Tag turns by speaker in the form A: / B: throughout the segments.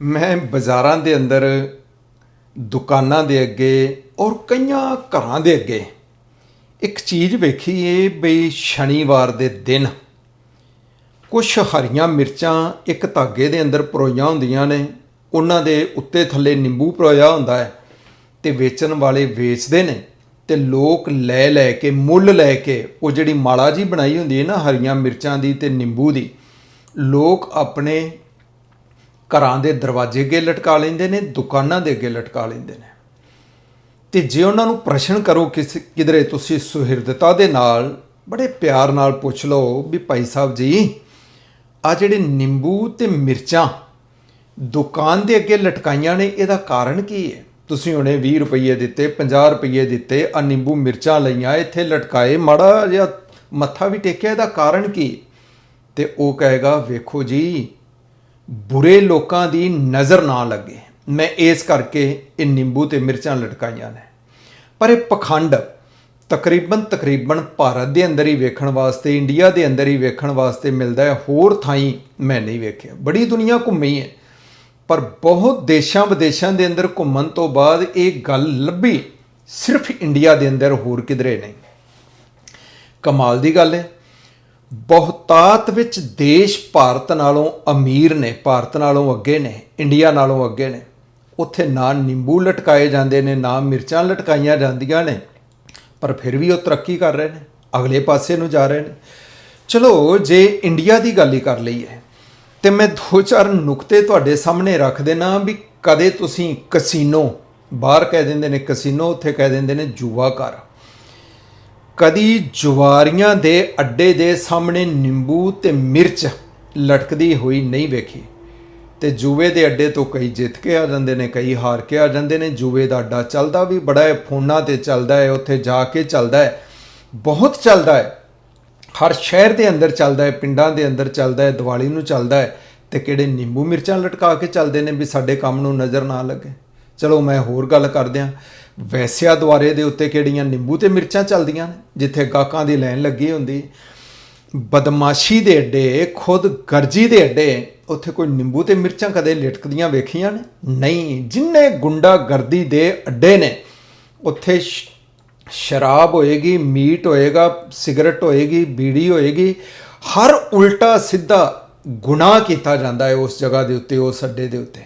A: ਮੈਂ ਬਾਜ਼ਾਰਾਂ ਦੇ ਅੰਦਰ, ਦੁਕਾਨਾਂ ਦੇ ਅੱਗੇ ਔਰ ਕਈਆਂ ਘਰਾਂ ਦੇ ਅੱਗੇ ਇੱਕ ਚੀਜ਼ ਵੇਖੀ ਏ ਬਈ ਸ਼ਨੀਵਾਰ ਦੇ ਦਿਨ। ਕੁਝ ਹਰੀਆਂ ਮਿਰਚਾਂ ਇੱਕ ਧਾਗੇ ਦੇ ਅੰਦਰ ਪਰੋਈਆਂ ਹੁੰਦੀਆਂ ਨੇ, ਉਹਨਾਂ ਦੇ ਉੱਤੇ ਥੱਲੇ ਨਿੰਬੂ ਪਰੋਇਆ ਹੁੰਦਾ ਹੈ ਤੇ ਵੇਚਣ ਵਾਲੇ ਵੇਚਦੇ ਨੇ ਤੇ ਲੋਕ ਲੈ ਲੈ ਕੇ, ਮੁੱਲ ਲੈ ਕੇ ਉਹ ਜਿਹੜੀ ਮਾਲਾ ਜੀ ਬਣਾਈ ਹੁੰਦੀ ਹੈ ਨਾ ਹਰੀਆਂ ਮਿਰਚਾਂ ਦੀ ਤੇ ਨਿੰਬੂ ਦੀ, ਲੋਕ ਆਪਣੇ ਘਰਾਂ ਦੇ ਦਰਵਾਜ਼ੇ ਅੱਗੇ ਲਟਕਾ ਲੈਂਦੇ ਨੇ, ਦੁਕਾਨਾਂ ਦੇ ਅੱਗੇ ਲਟਕਾ ਲੈਂਦੇ ਨੇ। ਤੇ ਜੇ ਉਹਨਾਂ ਨੂੰ ਪ੍ਰਸ਼ਨ ਕਰੋ ਕਿਸ, ਕਿਧਰੇ ਤੁਸੀਂ ਸੁਹਿਰਦਤਾ ਦੇ ਨਾਲ, ਬੜੇ ਪਿਆਰ ਨਾਲ ਪੁੱਛ ਲਓ ਵੀ ਭਾਈ ਸਾਹਿਬ ਜੀ ਆ ਜਿਹੜੇ ਨਿੰਬੂ ਤੇ ਮਿਰਚਾਂ ਦੁਕਾਨ ਦੇ ਅੱਗੇ ਲਟਕਾਈਆਂ ਨੇ, ਇਹਦਾ ਕਾਰਨ ਕੀ ਹੈ? ਤੁਸੀਂ ਹੁਣੇ 20 ਰੁਪਏ ਦਿੱਤੇ 50 ਰੁਪਏ ਦਿੱਤੇ ਆ ਨਿੰਬੂ ਮਿਰਚਾਂ ਲਈਆਂ, ਇੱਥੇ ਲਟਕਾਏ, ਮਾੜਾ ਜਿਹਾ ਮੱਥਾ ਵੀ ਟੇਕਿਆ, ਇਹਦਾ ਕਾਰਨ ਕੀ? ਤੇ ਉਹ ਕਹੇਗਾ, ਵੇਖੋ ਜੀ ਬੁਰੇ ਲੋਕਾਂ ਦੀ ਨਜ਼ਰ ਨਾ ਲੱਗੇ। ਮੈਂ ਇਸ ਕਰਕੇ ਇਹ ਨਿੰਬੂ ਤੇ ਮਿਰਚਾਂ ਲਟਕਾਈਆਂ ਨੇ। ਪਰ ਇਹ ਪਖੰਡ ਤਕਰੀਬਨ ਤਕਰੀਬਨ ਭਾਰਤ ਦੇ ਅੰਦਰ ਹੀ ਵੇਖਣ ਵਾਸਤੇ, ਇੰਡੀਆ ਦੇ ਅੰਦਰ ਹੀ ਵੇਖਣ ਵਾਸਤੇ ਮਿਲਦਾ ਹੈ। ਹੋਰ ਥਾਈਂ ਮੈਂ ਨਹੀਂ ਵੇਖਿਆ। ਬੜੀ ਦੁਨੀਆ ਘੁੰਮੀ ਹੈ। ਪਰ ਬਹੁਤ ਦੇਸ਼ਾਂ ਵਿਦੇਸ਼ਾਂ ਦੇ ਅੰਦਰ ਘੁੰਮਣ ਤੋਂ ਬਾਅਦ ਇਹ ਗੱਲ ਲੱਭੀ। ਸਿਰਫ ਇੰਡੀਆ ਦੇ ਅੰਦਰ ਹੋਰ ਕਿਧਰੇ ਨਹੀਂ। ਕਮਾਲ ਦੀ ਗੱਲ ਹੈ। ਬਹੁਤਾਤ ਵਿੱਚ ਦੇਸ਼ ਭਾਰਤ ਨਾਲੋਂ ਅਮੀਰ ਨੇ, ਭਾਰਤ ਨਾਲੋਂ ਅੱਗੇ ਨੇ, ਇੰਡੀਆ ਨਾਲੋਂ ਅੱਗੇ ਨੇ, ਉੱਥੇ ਨਾ ਨਿੰਬੂ ਲਟਕਾਏ ਜਾਂਦੇ ਨੇ, ਨਾ ਮਿਰਚਾਂ ਲਟਕਾਈਆਂ ਜਾਂਦੀਆਂ ਨੇ, ਪਰ ਫਿਰ ਵੀ ਉਹ ਤਰੱਕੀ ਕਰ ਰਹੇ ਨੇ, ਅਗਲੇ ਪਾਸੇ ਨੂੰ ਜਾ ਰਹੇ ਨੇ। ਚਲੋ, ਜੇ ਇੰਡੀਆ ਦੀ ਗੱਲ ਹੀ ਕਰ ਲਈਏ, ਤੇ ਮੈਂ ਦੋ ਚਾਰ ਨੁਕਤੇ ਤੁਹਾਡੇ ਸਾਹਮਣੇ ਰੱਖ ਦੇਣਾ ਵੀ ਕਦੇ ਤੁਸੀਂ ਕਸੀਨੋ, ਬਾਹਰ ਕਹਿ ਦਿੰਦੇ ਨੇ ਕਸੀਨੋ, ਉੱਥੇ ਕਹਿ ਦਿੰਦੇ ਨੇ ਜੂਆ ਘਰ। ਕਦੀ ਜੁਆਰੀਆਂ ਦੇ ਅੱਡੇ ਦੇ ਸਾਹਮਣੇ ਨਿੰਬੂ ਤੇ ਮਿਰਚ ਲਟਕਦੀ ਹੋਈ ਨਹੀਂ ਵੇਖੀ। ਤੇ ਜੂਏ ਦੇ ਅੱਡੇ ਤੋਂ ਕਈ ਜਿੱਤ ਕੇ ਆ ਜਾਂਦੇ ਨੇ, ਕਈ ਹਾਰ ਕੇ ਆ ਜਾਂਦੇ ਨੇ। ਜੂਏ ਦਾ ਅੱਡਾ ਚੱਲਦਾ ਵੀ ਬੜਾ ਹੈ, ਫੋਨਾਂ ਤੇ ਚੱਲਦਾ ਹੈ, ਉੱਥੇ ਜਾ ਕੇ ਚੱਲਦਾ ਹੈ। ਬਹੁਤ ਚੱਲਦਾ ਹੈ। ਹਰ ਸ਼ਹਿਰ ਦੇ ਅੰਦਰ ਚੱਲਦਾ ਹੈ, ਪਿੰਡਾਂ ਦੇ ਅੰਦਰ ਚੱਲਦਾ ਹੈ, ਦੀਵਾਲੀ ਨੂੰ ਚੱਲਦਾ ਹੈ। ਤੇ ਕਿਹੜੇ ਨਿੰਬੂ ਮਿਰਚਾਂ ਲਟਕਾ ਕੇ ਚੱਲਦੇ ਨੇ ਵੀ ਸਾਡੇ ਕੰਮ ਨੂੰ ਨਜ਼ਰ ਨਾ ਲੱਗੇ। ਚਲੋ, ਮੈਂ ਹੋਰ ਗੱਲ ਕਰਦਿਆਂ। ਵੈਸਿਆ ਦੁਆਰੇ ਦੇ ਉੱਤੇ ਕਿਹੜੀਆਂ ਨਿੰਬੂ ਤੇ ਮਿਰਚਾਂ ਚੱਲਦੀਆਂ ਨੇ, ਜਿੱਥੇ ਗਾਹਕਾਂ ਦੀ ਲਾਈਨ ਲੱਗੀ ਹੁੰਦੀ। ਬਦਮਾਸ਼ੀ ਦੇ ਅੱਡੇ, ਖੁਦ ਗਰਜੀ ਦੇ ਅੱਡੇ, ਉੱਥੇ ਕੋਈ ਨਿੰਬੂ ਤੇ ਮਿਰਚਾਂ ਕਦੇ ਲਟਕਦੀਆਂ ਵੇਖੀਆਂ ਨੇ? ਨਹੀਂ, ਜਿੰਨੇ ਗੁੰਡਾ ਗਰਦੀ ਦੇ ਅੱਡੇ ਨੇ, ਉੱਥੇ ਸ਼ਰਾਬ ਹੋਏਗੀ, ਮੀਟ ਹੋਏਗਾ, ਸਿਗਰਟ ਹੋਏਗੀ, ਬੀੜੀ ਹੋਏਗੀ, ਹਰ ਉਲਟਾ ਸਿੱਧਾ ਗੁਨਾਹ ਕੀਤਾ ਜਾਂਦਾ ਹੈ ਉਸ ਜਗ੍ਹਾ ਦੇ ਉੱਤੇ, ਉਸ ਅੱਡੇ ਦੇ ਉੱਤੇ।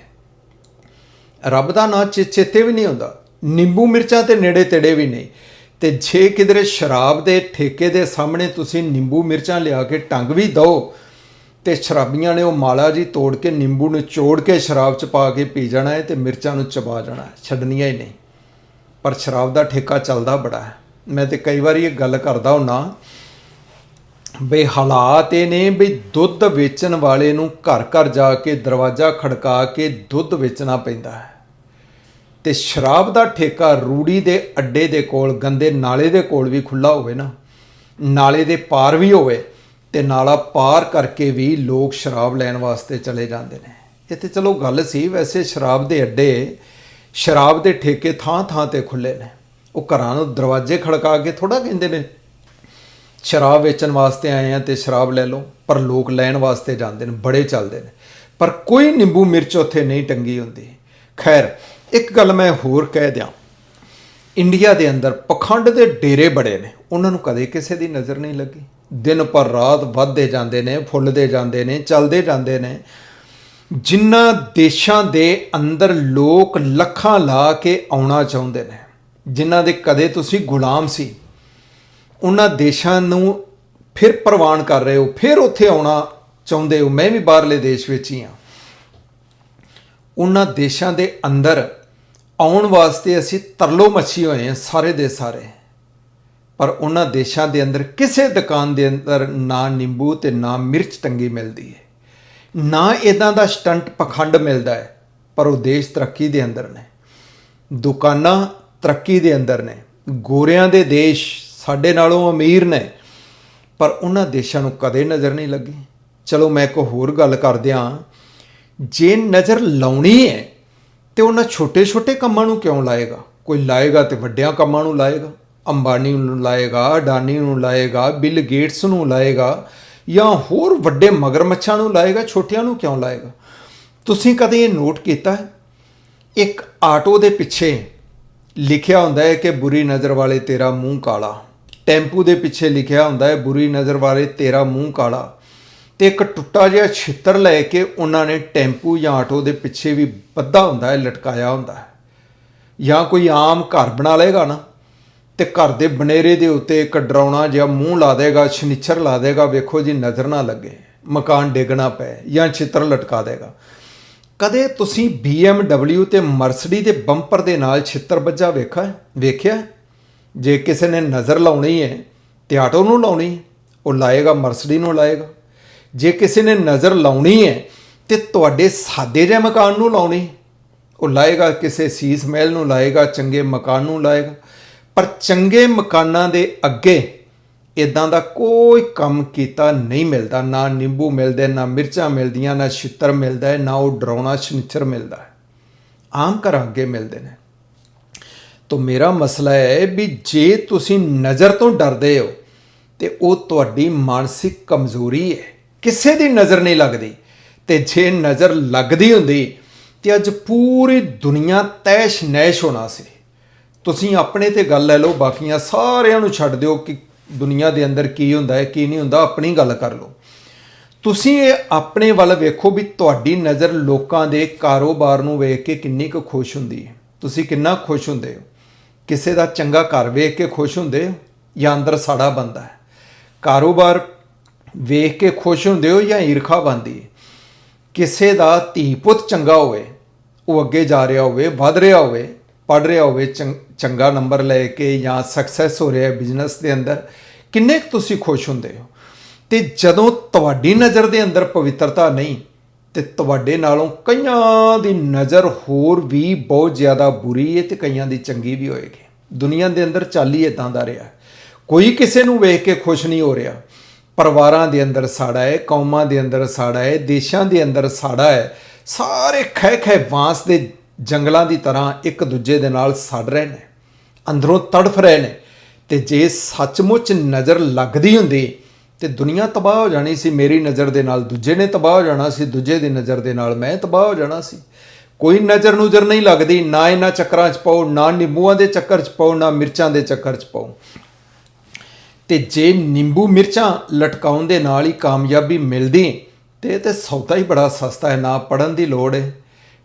A: ਰੱਬ ਦਾ ਨਾਂ ਚੇ- ਚੇਤੇ ਵੀ ਨਹੀਂ ਹੁੰਦਾ। ਨਿੰਬੂ ਮਿਰਚਾਂ ਤੇ ਨੇੜੇ ਤੇੜੇ ਵੀ ਨਹੀਂ ਤੇ ਜੇ ਕਿਧਰੇ ਸ਼ਰਾਬ ਦੇ ਠੇਕੇ ਦੇ ਸਾਹਮਣੇ ਤੁਸੀਂ ਨਿੰਬੂ ਮਿਰਚਾਂ ਲਿਆ ਕੇ ਟੰਗ ਵੀ ਦਿਓ, ਤੇ ਸ਼ਰਾਬੀਆਂ ਨੇ ਉਹ ਮਾਲਾ ਜੀ ਤੋੜ ਕੇ ਨਿੰਬੂ ਨੂੰ ਚੋੜ ਕੇ ਸ਼ਰਾਬ ਚ ਪਾ ਕੇ ਪੀ ਜਾਣਾ ਹੈ ਤੇ ਮਿਰਚਾਂ ਨੂੰ ਚਬਾ ਜਾਣਾ ਹੈ। ਛੱਡਣੀਆਂ ਹੀ ਨਹੀਂ। ਪਰ ਸ਼ਰਾਬ ਦਾ ਠੇਕਾ ਚੱਲਦਾ ਬੜਾ ਹੈ। ਮੈਂ ਤੇ ਕਈ ਵਾਰੀ ਇਹ ਗੱਲ ਕਰਦਾ ਹੁੰਨਾ ਬਈ ਹਾਲਾਤ ਇਹ ਨੇ ਵੀ ਦੁੱਧ ਵੇਚਣ ਵਾਲੇ ਨੂੰ ਘਰ ਘਰ ਜਾ ਕੇ ਦਰਵਾਜ਼ਾ ਖੜਕਾ ਕੇ ਦੁੱਧ ਵੇਚਣਾ ਪੈਂਦਾ ਹੈ। ਤੇ ਸ਼ਰਾਬ ਦਾ ਠੇਕਾ ਰੂੜੀ ਦੇ ਅੱਡੇ ਦੇ ਕੋਲ, ਗੰਦੇ ਨਾਲੇ ਦੇ ਕੋਲ ਵੀ ਖੁੱਲਾ ਹੋਵੇ ਨਾ, ਨਾਲੇ ਦੇ ਪਾਰ ਵੀ ਹੋਵੇ ਤੇ ਨਾਲਾ ਪਾਰ ਕਰਕੇ ਵੀ ਲੋਕ ਸ਼ਰਾਬ ਲੈਣ ਵਾਸਤੇ ਚਲੇ ਜਾਂਦੇ ਨੇ। ਇਹ ਤੇ ਚਲੋ ਗੱਲ ਸੀ, ਵੈਸੇ ਸ਼ਰਾਬ ਦੇ ਅੱਡੇ, ਸ਼ਰਾਬ ਦੇ ਠੇਕੇ ਥਾਂ ਥਾਂ ਤੇ ਖੁੱਲੇ ਨੇ। ਉਹ ਘਰਾਂ ਨੂੰ ਦਰਵਾਜ਼ੇ ਖੜਕਾ ਕੇ ਥੋੜਾ ਕਹਿੰਦੇ ਨੇ, ਸ਼ਰਾਬ ਵੇਚਣ ਵਾਸਤੇ ਆਏ ਆ ਤੇ ਸ਼ਰਾਬ ਲੈ ਲਓ, ਪਰ ਲੋਕ ਲੈਣ ਵਾਸਤੇ ਜਾਂਦੇ ਨੇ, ਬੜੇ ਚੱਲਦੇ ਨੇ। ਪਰ ਕੋਈ ਨਿੰਬੂ ਮਿਰਚ ਉੱਥੇ ਨਹੀਂ ਟੰਗੀ ਹੁੰਦੀ। ਖੈਰ ਇੱਕ ਗੱਲ ਮੈਂ ਹੋਰ ਕਹਿ ਦਿਆਂ। ਇੰਡੀਆ ਦੇ ਅੰਦਰ ਪਖੰਡ ਦੇ ਡੇਰੇ ਬੜੇ ਨੇ। ਉਹਨਾਂ ਨੂੰ ਕਦੇ ਕਿਸੇ ਦੀ ਨਜ਼ਰ ਨਹੀਂ ਲੱਗੀ। ਦਿਨ ਪਰ ਰਾਤ ਵੱਧਦੇ ਜਾਂਦੇ ਨੇ, ਫੁੱਲਦੇ ਜਾਂਦੇ ਨੇ, ਚੱਲਦੇ ਜਾਂਦੇ ਨੇ। ਜਿਨ੍ਹਾਂ ਦੇਸ਼ਾਂ ਦੇ ਅੰਦਰ ਲੋਕ ਲੱਖਾਂ ਲਾ ਕੇ ਆਉਣਾ ਚਾਹੁੰਦੇ ਨੇ, ਜਿਨ੍ਹਾਂ ਦੇ ਕਦੇ ਤੁਸੀਂ ਗੁਲਾਮ ਸੀ, ਉਹਨਾਂ ਦੇਸ਼ਾਂ ਨੂੰ ਫਿਰ ਪ੍ਰਵਾਨ ਕਰ ਰਹੇ ਹੋ, ਫਿਰ ਉੱਥੇ ਆਉਣਾ ਚਾਹੁੰਦੇ ਹੋ। ਮੈਂ ਵੀ ਬਾਹਰਲੇ ਦੇਸ਼ ਵਿੱਚ ਹੀ ਹਾਂ। ਉਹਨਾਂ ਦੇਸ਼ਾਂ ਦੇ ਅੰਦਰ ਆਉਣ ਵਾਸਤੇ ਅਸੀਂ ਤਰਲੋ ਮੱਛੀ ਹੋਏ ਹਾਂ ਸਾਰੇ ਦੇ ਸਾਰੇ। ਪਰ ਉਹਨਾਂ ਦੇਸ਼ਾਂ ਦੇ ਅੰਦਰ ਕਿਸੇ ਦੁਕਾਨ ਦੇ ਅੰਦਰ ਨਾ ਨਿੰਬੂ ਤੇ ਨਾ ਮਿਰਚ ਟੰਗੀ ਮਿਲਦੀ ਹੈ। ਨਾ ਇਦਾਂ ਦਾ ਸਟੰਟ ਪਖੰਡ ਮਿਲਦਾ ਹੈ, ਪਰ ਉਹ ਦੇਸ਼ ਤਰੱਕੀ ਦੇ ਅੰਦਰ ਨੇ। ਦੁਕਾਨਾਂ ਤਰੱਕੀ ਦੇ ਅੰਦਰ ਨੇ। ਗੋਰਿਆਂ ਦੇ ਦੇਸ਼ ਸਾਡੇ ਨਾਲੋਂ ਅਮੀਰ ਨੇ, ਪਰ ਉਹਨਾਂ ਦੇਸ਼ਾਂ ਨੂੰ ਕਦੇ ਨਜ਼ਰ ਨਹੀਂ ਲੱਗੀ। ਚਲੋ ਮੈਂ ਇੱਕ ਹੋਰ ਗੱਲ ਕਰਦਿਆਂ, ਜੇ ਨਜ਼ਰ ਲਾਉਣੀ ਹੈ ਤੇ ਉਹਨਾਂ ਛੋਟੇ-ਛੋਟੇ ਕੰਮਾਂ ਨੂੰ ਕਿਉਂ ਲਾਏਗਾ? ਕੋਈ ਲਾਏਗਾ ਤੇ ਵੱਡਿਆਂ ਕੰਮਾਂ ਨੂੰ ਲਾਏਗਾ, ਅੰਬਾਨੀ ਨੂੰ ਲਾਏਗਾ, ਅਡਾਨੀ ਨੂੰ ਲਾਏਗਾ, ਬਿਲ ਗੇਟਸ ਨੂੰ ਲਾਏਗਾ, ਜਾਂ ਹੋਰ ਵੱਡੇ ਮਗਰਮੱਛਾਂ ਨੂੰ ਲਾਏਗਾ, ਛੋਟਿਆਂ ਨੂੰ ਕਿਉਂ ਲਾਏਗਾ? ਤੁਸੀਂ ਕਦੇ ਇਹ ਨੋਟ ਕੀਤਾ ਹੈ? ਇੱਕ ਆਟੋ ਦੇ ਪਿੱਛੇ ਲਿਖਿਆ ਹੁੰਦਾ ਹੈ ਕਿ ਬੁਰੀ ਨਜ਼ਰ ਵਾਲੇ ਤੇਰਾ ਮੂੰਹ ਕਾਲਾ। ਟੈਂਪੂ ਦੇ ਪਿੱਛੇ ਲਿਖਿਆ ਹੁੰਦਾ ਹੈ, ਬੁਰੀ ਨਜ਼ਰ ਵਾਲੇ ਤੇਰਾ ਮੂੰਹ ਕਾਲਾ। ਤੇ ਇੱਕ ਟੁੱਟਾ ਜਿਹਾ ਛਿੱਤਰ ਲੈ ਕੇ ਉਹਨਾਂ ਨੇ ਟੈਂਪੂ ਜਾਂ ਆਟੋ ਦੇ ਪਿੱਛੇ ਵੀ ਬੱਧਾ ਹੁੰਦਾ ਹੈ, ਲਟਕਾਇਆ ਹੁੰਦਾ ਹੈ। ਜਾਂ ਕੋਈ ਆਮ ਘਰ ਬਣਾ ਲਏਗਾ ਨਾ, ਤੇ ਘਰ ਦੇ ਬਨੇਰੇ ਦੇ ਉੱਤੇ ਇੱਕ ਡਰਾਉਣਾ ਜਿਹਾ ਮੂੰਹ ਲਾ ਦੇਗਾ, ਸ਼ਨੀਚਰ ਲਾ ਦੇਗਾ, ਵੇਖੋ ਜੀ ਨਜ਼ਰ ਨਾ ਲੱਗੇ, ਮਕਾਨ ਡੇਗਣਾ ਪਏ ਜਾਂ ਛਿੱਤਰ ਲਟਕਾ ਦੇਗਾ। ਕਦੇ ਤੁਸੀਂ BMW ਤੇ ਮਰਸਡੀ ਦੇ ਬੰਪਰ ਦੇ ਨਾਲ ਛਿੱਤਰ ਵੱਜਾ ਵੇਖਾ ਵੇਖਿਆ ਜੇ ਕਿਸੇ ਨੇ ਨਜ਼ਰ ਲਾਉਣੀ ਹੈ ਤੇ ਆਟੋ ਨੂੰ ਲਾਉਣੀ ਉਹ ਲਾਏਗਾ, ਮਰਸਡੀ ਨੂੰ ਲਾਏਗਾ। ਜੇ ਕਿਸੇ ਨੇ ਨਜ਼ਰ ਲਾਉਣੀ ਹੈ ਤੇ ਤੁਹਾਡੇ ਸਾਦੇ ਜਿਹੇ ਮਕਾਨ ਨੂੰ ਲਾਉਣੀ। ਉਹ ਲਾਏਗਾ, ਕਿਸੇ ਸੀਸ ਮਹਿਲ ਨੂੰ ਲਾਏਗਾ, ਚੰਗੇ ਮਕਾਨ ਨੂੰ ਲਾਏਗਾ। ਪਰ ਚੰਗੇ ਮਕਾਨਾਂ ਦੇ ਅੱਗੇ ਇਦਾਂ ਦਾ ਕੋਈ ਕੰਮ ਕੀਤਾ ਨਹੀਂ ਮਿਲਦਾ। ਨਾ ਨਿੰਬੂ ਮਿਲਦੇ, ਨਾ ਮਿਰਚਾਂ ਮਿਲਦੀਆਂ, ਨਾ ਛਿੱਤਰ ਮਿਲਦਾ ਹੈ ਨਾ ਉਹ ਡਰਾਉਣਾ ਸ਼ਨੀਚਰ ਮਿਲਦਾ। ਹੈ ਆਮ ਘਰਾਂ ਅੱਗੇ ਮਿਲਦੇ ਨੇ। ਤੋ ਮੇਰਾ ਮਸਲਾ ਹੈ ਵੀ ਜੇ ਤੁਸੀਂ ਨਜ਼ਰ ਤੋਂ ਡਰਦੇ ਹੋ, ਤੇ ਉਹ ਤੁਹਾਡੀ ਮਾਨਸਿਕ ਕਮਜ਼ੋਰੀ ਹੈ। ਕਿਸੇ ਦੀ ਨਜ਼ਰ ਨਹੀਂ ਲੱਗਦੀ। ਤੇ ਜੇ ਨਜ਼ਰ ਲੱਗਦੀ ਹੁੰਦੀ, ਤੇ ਅੱਜ ਪੂਰੀ ਦੁਨੀਆ ਤੈਸ਼ ਨੈਸ਼ ਹੋਣਾ ਸੀ। ਤੁਸੀਂ ਆਪਣੇ ਤੇ ਗੱਲ ਲੈ ਲਓ, ਬਾਕੀਆਂ ਸਾਰਿਆਂ ਨੂੰ ਛੱਡ ਦਿਓ ਕਿ ਦੁਨੀਆ ਦੇ ਅੰਦਰ ਕੀ ਹੁੰਦਾ ਹੈ, ਕੀ ਨਹੀਂ ਹੁੰਦਾ, ਆਪਣੀ ਗੱਲ ਕਰ ਲਓ। ਤੁਸੀਂ ਇਹ ਆਪਣੇ ਵੱਲ ਵੇਖੋ ਵੀ ਤੁਹਾਡੀ ਨਜ਼ਰ ਲੋਕਾਂ ਦੇ ਕਾਰੋਬਾਰ ਨੂੰ ਵੇਖ ਕੇ ਕਿੰਨੀ ਕੁ ਖੁਸ਼ ਹੁੰਦੀ ਹੈ। ਤੁਸੀਂ ਕਿੰਨਾ ਖੁਸ਼ ਹੁੰਦੇ ਹੋ? ਕਿਸੇ ਦਾ ਚੰਗਾ ਘਰ ਵੇਖ ਕੇ ਖੁਸ਼ ਹੁੰਦੇ ਹੋ? ਜਾਂ ਅੰਦਰ ਸਾੜਾ ਬੰਦਾ ਹੈ? ਕਾਰੋਬਾਰ ਵੇਖ ਕੇ ਖੁਸ਼ ਹੁੰਦੇ ਹੋ ਜਾਂ ਈਰਖਾ ਬੰਦੀ? ਕਿਸੇ ਦਾ ਧੀ ਪੁੱਤ ਚੰਗਾ ਹੋਵੇ, ਉਹ ਅੱਗੇ ਜਾ ਰਿਹਾ ਹੋਵੇ, ਵਧ ਰਿਹਾ ਹੋਵੇ ਪੜ ਰਿਹਾ ਹੋਵੇ, ਚੰ- ਚੰਗਾ ਨੰਬਰ ਲੈ ਕੇ ਜਾਂ ਸਕਸੈਸ ਹੋ ਰਿਹਾ ਬਿਜ਼ਨਸ ਦੇ ਅੰਦਰ, ਕਿੰਨੇ ਕੁ ਤੁਸੀਂ ਖੁਸ਼ ਹੁੰਦੇ ਹੋ? ਤੇ ਜਦੋਂ ਤੁਹਾਡੀ ਨਜ਼ਰ ਦੇ ਅੰਦਰ ਪਵਿੱਤਰਤਾ ਨਹੀਂ, ਤੇ ਤੁਹਾਡੇ ਨਾਲੋਂ ਕਈਆਂ ਦੀ ਨਜ਼ਰ ਹੋਰ ਵੀ ਬਹੁਤ ਜ਼ਿਆਦਾ ਬੁਰੀ ਹੈ ਤੇ ਕਈਆਂ ਦੀ ਚੰਗੀ ਵੀ ਹੋਏਗੀ। ਦੁਨੀਆ ਦੇ ਅੰਦਰ ਚਾਲੀ ਹੀ ਇਦਾਂ ਦਾ ਰਿਹਾ। ਕੋਈ ਕਿਸੇ ਨੂੰ ਵੇਖ ਕੇ ਖੁਸ਼ ਨਹੀਂ ਹੋ ਰਿਹਾ। ਪਰਿਵਾਰਾਂ ਦੇ ਅੰਦਰ ਸਾੜਾ ਹੈ, ਕੌਮਾਂ ਦੇ ਅੰਦਰ ਸਾੜਾ ਹੈ, ਦੇਸ਼ਾਂ ਦੇ ਅੰਦਰ ਸਾੜਾ ਹੈ, ਸਾਰੇ ਖਹਿ ਖਹਿ ਵਾਂਸ ਦੇ ਜੰਗਲਾਂ ਦੀ ਤਰ੍ਹਾਂ ਇੱਕ ਦੂਜੇ ਦੇ ਨਾਲ ਸੜ ਰਹੇ ਨੇ, ਅੰਦਰੋਂ ਤੜਫ ਰਹੇ ਨੇ, ਤੇ ਜੇ ਸੱਚਮੁੱਚ ਨਜ਼ਰ ਲੱਗਦੀ ਹੁੰਦੀ, ਤੇ ਦੁਨੀਆ ਤਬਾਹ ਹੋ ਜਾਣੀ ਸੀ, ਮੇਰੀ ਨਜ਼ਰ ਦੇ ਨਾਲ ਦੂਜੇ ਨੇ ਤਬਾਹ ਹੋ ਜਾਣਾ ਸੀ, ਦੂਜੇ ਦੀ ਨਜ਼ਰ ਦੇ ਨਾਲ ਮੈਂ ਤਬਾਹ ਹੋ ਜਾਣਾ ਸੀ। ਕੋਈ ਨਜ਼ਰ ਨੂਜ਼ਰ ਨਹੀਂ ਲੱਗਦੀ, ਨਾ ਇਹਨਾਂ ਚੱਕਰਾਂ 'ਚ ਪਾਓ, ਨਾ ਨਿੰਬੂਆਂ ਦੇ ਚੱਕਰ 'ਚ ਪਾਓ, ਨਾ ਮਿਰਚਾਂ ਦੇ ਚੱਕਰ 'ਚ ਪਾਓ। ਤੇ ਜੇ ਨਿੰਬੂ ਮਿਰਚਾਂ ਲਟਕਾਉਣ ਦੇ ਨਾਲ ਹੀ ਕਾਮਯਾਬੀ ਮਿਲਦੀ, ਤੇ ਤੇ ਸੌਦਾ ਹੀ ਬੜਾ ਸਸਤਾ ਹੈ, ਨਾ ਪੜਨ ਦੀ ਲੋੜ ਹੈ,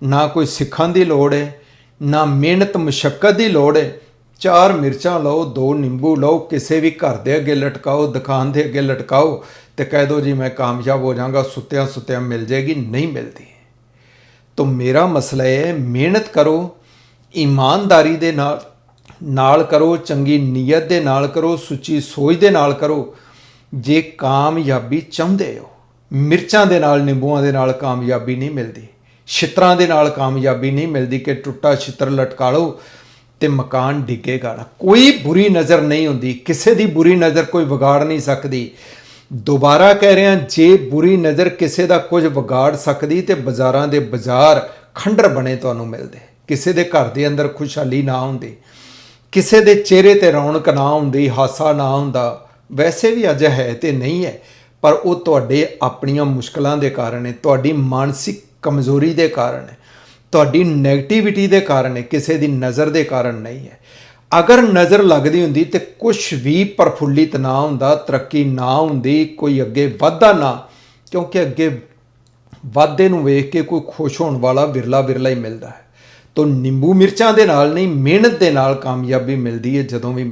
A: ਨਾ ਕੋਈ ਸਿੱਖਣ ਦੀ ਲੋੜ ਹੈ, ਨਾ ਮਿਹਨਤ ਮੁਸ਼ਕਲ ਦੀ ਲੋੜ ਹੈ। ਚਾਰ ਮਿਰਚਾਂ ਲਓ, ਦੋ ਨਿੰਬੂ ਲਓ, ਕਿਸੇ ਵੀ ਘਰ ਦੇ ਅੱਗੇ ਲਟਕਾਓ, ਦੁਕਾਨ ਦੇ ਅੱਗੇ ਲਟਕਾਓ ਤੇ ਕਹਿ ਦਿਓ ਜੀ ਮੈਂ ਕਾਮਯਾਬ ਹੋ ਜਾਵਾਂਗਾ, ਸੁੱਤਿਆਂ ਸੁੱਤਿਆਂ ਮਿਲ ਜਾਏਗੀ, ਨਹੀਂ ਮਿਲਦੀ। ਤਾਂ ਮੇਰਾ ਮਸਲਾ ਇਹ ਹੈ, ਮਿਹਨਤ ਕਰੋ, ਇਮਾਨਦਾਰੀ ਦੇ ਨਾਲ ਨਾਲ ਕਰੋ, ਚੰਗੀ ਨੀਅਤ ਦੇ ਨਾਲ ਕਰੋ, ਸੁੱਚੀ ਸੋਚ ਦੇ ਨਾਲ ਕਰੋ। ਜੇ ਕਾਮਯਾਬੀ ਚਾਹੁੰਦੇ ਹੋ, ਮਿਰਚਾਂ ਦੇ ਨਾਲ, ਨਿੰਬੂਆਂ ਦੇ ਨਾਲ ਕਾਮਯਾਬੀ ਨਹੀਂ ਮਿਲਦੀ, ਛਿੱਤਰਾਂ ਦੇ ਨਾਲ ਕਾਮਯਾਬੀ ਨਹੀਂ ਮਿਲਦੀ ਕਿ ਟੁੱਟਾ ਛਿੱਤਰ ਲਟਕਾ ਲਓ ਤੇ ਮਕਾਨ ਡਿੱਗੇਗਾ ਨਾ। ਕੋਈ ਬੁਰੀ ਨਜ਼ਰ ਨਹੀਂ ਹੁੰਦੀ, ਕਿਸੇ ਦੀ ਬੁਰੀ ਨਜ਼ਰ ਕੋਈ ਵਿਗਾੜ ਨਹੀਂ ਸਕਦੀ। ਦੁਬਾਰਾ ਕਹਿ ਰਿਹਾ, ਜੇ ਬੁਰੀ ਨਜ਼ਰ ਕਿਸੇ ਦਾ ਕੁਝ ਵਿਗਾੜ ਸਕਦੀ ਤੇ ਬਾਜ਼ਾਰਾਂ ਦੇ ਬਾਜ਼ਾਰ ਖੰਡਰ ਬਣੇ ਤੁਹਾਨੂੰ ਮਿਲਦੇ। ਕਿਸੇ ਦੇ ਘਰ ਦੇ ਅੰਦਰ ਖੁਸ਼ਹਾਲੀ ਨਾ ਹੁੰਦੀ। ਕਿਸੇ ਦੇ ਚਿਹਰੇ ਤੇ ਰੌਣਕ ਨਾ ਹੁੰਦੀ, ਹਾਸਾ ਨਾ ਹੁੰਦਾ, ਵੈਸੇ ਵੀ ਅੱਜ ਹੈ ਤੇ ਨਹੀਂ ਹੈ, ਪਰ ਉਹ ਤੁਹਾਡੇ ਆਪਣੀਆਂ ਮੁਸ਼ਕਲਾਂ ਦੇ ਕਾਰਨ ਹੈ, ਤੁਹਾਡੀ ਮਾਨਸਿਕ ਕਮਜ਼ੋਰੀ ਦੇ ਕਾਰਨ ਹੈ, ਤੁਹਾਡੀ 네ਗੇਟਿਵਿਟੀ ਦੇ ਕਾਰਨ ਹੈ, ਕਿਸੇ ਦੀ ਨਜ਼ਰ ਦੇ ਕਾਰਨ ਨਹੀਂ ਹੈ। ਅਗਰ ਨਜ਼ਰ ਲੱਗਦੀ ਹੁੰਦੀ ਤੇ ਕੁਝ ਵੀ ਪ੍ਰਫੁੱਲਿਤ ਨਾ ਹੁੰਦਾ, ਤਰੱਕੀ ਨਾ ਹੁੰਦੀ, ਕੋਈ ਅੱਗੇ ਵਾਧਾ ਨਾ, ਕਿਉਂਕਿ ਅੱਗੇ ਵਾਧੇ ਨੂੰ ਵੇਖ ਕੇ ਕੋਈ ਖੁਸ਼ ਹੋਣ ਵਾਲਾ ਵਿਰਲਾ ਵਿਰਲਾ ਹੀ ਮਿਲਦਾ ਹੈ। ਤੋਂ ਨਿੰਬੂ ਮਿਰਚਾਂ ਦੇ ਨਾਲ ਨਹੀਂ ਮਿਹਨਤ ਦੇ ਨਾਲ ਕਾਮਯਾਬੀ ਮਿਲਦੀ ਹੈ ਜਦੋਂ ਵੀ